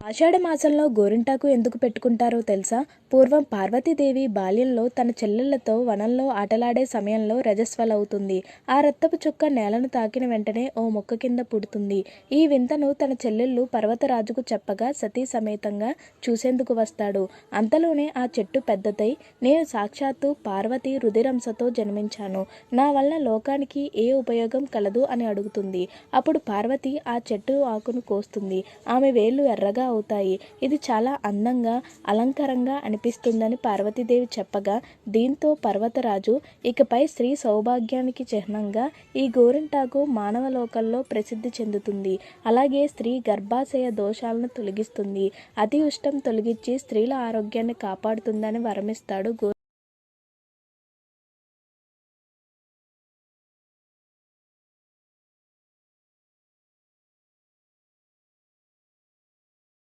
ఆషాఢ మాసంలో గోరింటాకు ఎందుకు పెట్టుకుంటారో తెలుసా? పూర్వం పార్వతీదేవి బాల్యంలో తన చెల్లెళ్ళతో వనంలో ఆటలాడే సమయంలో రజస్వలవుతుంది. ఆ రత్తపు చుక్క నేలను తాకిన వెంటనే ఓ మొక్క కింద పుడుతుంది. ఈ వింతను తన చెల్లెళ్ళు పర్వతరాజుకు చెప్పగా సతీ సమేతంగా చూసేందుకు వస్తాడు. అంతలోనే ఆ చెట్టు పెద్దదై నేను సాక్షాత్తు పార్వతి రుధిరంశతో జన్మించాను. నా వల్ల లోకానికి ఏ ఉపయోగం కలదు అని అడుగుతుంది. అప్పుడు పార్వతి ఆ చెట్టు ఆకును కోస్తుంది. ఆమె వేళ్ళు ఎర్రగా అవుతాయి. ఇది చాలా అందంగా అలంకారంగా అనిపిస్తుందని పార్వతీదేవి చెప్పగా దీంతో పర్వతరాజు ఇకపై స్త్రీ సౌభాగ్యానికి చిహ్నంగా ఈ గోరింటాకు మానవ లోకంలో ప్రసిద్ధి చెందుతుంది. అలాగే స్త్రీ గర్భాశయ దోషాలను తొలగిస్తుంది. అతి ఉష్టం తొలగించి స్త్రీల ఆరోగ్యాన్ని కాపాడుతుందని వరమిస్తాడు గో